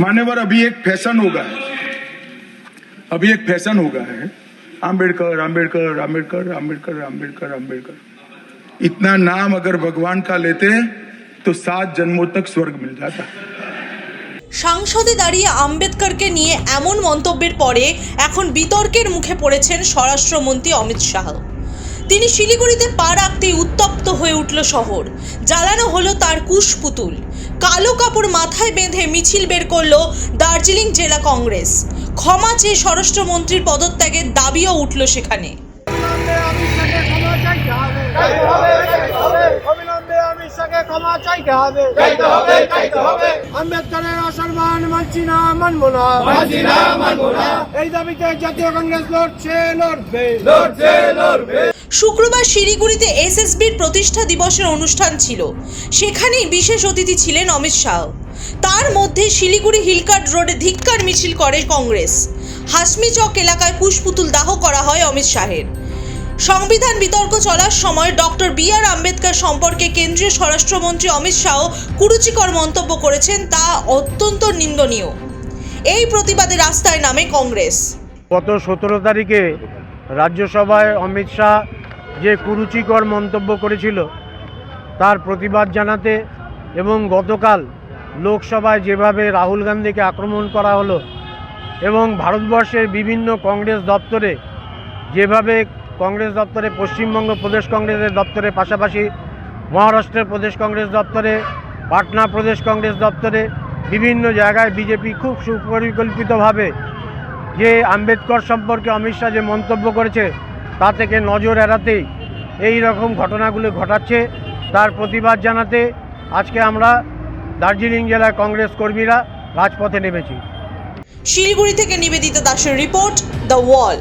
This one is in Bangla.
मान्यवर अभी एक फैशन हो गया है अभी एक फैशन हो गया है आम्बेडकर आम्बेडकर आम्बेडकर आम्बेडकर आम्बेडकर आम्बेडकर इतना नाम अगर भगवान का लेते तो सात जन्मों तक स्वर्ग मिल जाता সংসদে দাঁড়িয়ে আম্বেদকরকে নিয়ে এমন মন্তব্যের পরে এখন বিতর্কের মুখে পড়েছেন স্বরাষ্ট্রমন্ত্রী অমিত শাহ তিনি শিলিগুড়িতে পা রাখতেই উত্তপ্ত হয়ে উঠল শহর জ্বালানো হলো তার কুশপুতুল কালো কাপড় মাথায় বেঁধে মিছিল বের করল দার্জিলিং জেলা কংগ্রেস। ক্ষমা চেয়ে স্বরাষ্ট্রমন্ত্রীর পদত্যাগের দাবিও উঠল সেখানে। ক্ষমা চাইতে হবে। আম্বেদকরের অসম্মান মানছি না মানবো না। এই দাবিতে জাতীয় কংগ্রেস লড়ছে লড়বে। শুক্রবার শিলিগুড়িতে এসএসবির প্রতিষ্ঠা দিবসের অনুষ্ঠান ছিল। সেখানেই বিশেষ অতিথি ছিলেন অমিত শাহ। তার মধ্যে শিলিগুড়ি হিলকাট রোডে ধিক্কার মিছিল করে কংগ্রেস। হাসমি চক এলাকায় কুশপুতুল দাহ করা হয় অমিত শাহের। সংবিধান বিতর্ক চলার সময় ডক্টর বি আর আম্বেদকর সম্পর্কে কেন্দ্রীয় স্বরাষ্ট্রমন্ত্রী অমিত শাহ কুরুচিকর মন্তব্য করেছেন, তা অত্যন্ত নিন্দনীয়। এই প্রতিবাদে রাস্তায় নামে কংগ্রেস। গত সতেরো তারিখে রাজ্যসভায় অমিত শাহ যে কুরুচিকর মন্তব্য করেছিল, তার প্রতিবাদ জানাতে এবং গতকাল লোকসভায় যেভাবে রাহুল গান্ধীকে আক্রমণ করা হলো এবং ভারতবর্ষের বিভিন্ন কংগ্রেস দপ্তরে যেভাবে কংগ্রেস দপ্তরে, পশ্চিমবঙ্গ প্রদেশ কংগ্রেসের দপ্তরে, পাশাপাশি মহারাষ্ট্রের প্রদেশ কংগ্রেস দপ্তরে, পাটনা প্রদেশ কংগ্রেস দপ্তরে, বিভিন্ন জায়গায় বিজেপি খুব সুপরিকল্পিতভাবে যে আম্বেদকর সম্পর্কে অমিত শাহ যে মন্তব্য করেছে, তা থেকে নজর এড়াতেই এই রকম ঘটনাগুলো ঘটাচ্ছে। তার প্রতিবাদ জানাতে আজকে আমরা দার্জিলিং জেলার কংগ্রেস কর্মীরা রাজপথে নেমেছি। শিলিগুড়ি থেকে নিবেদিতা দাসের রিপোর্ট দ্য ওয়াল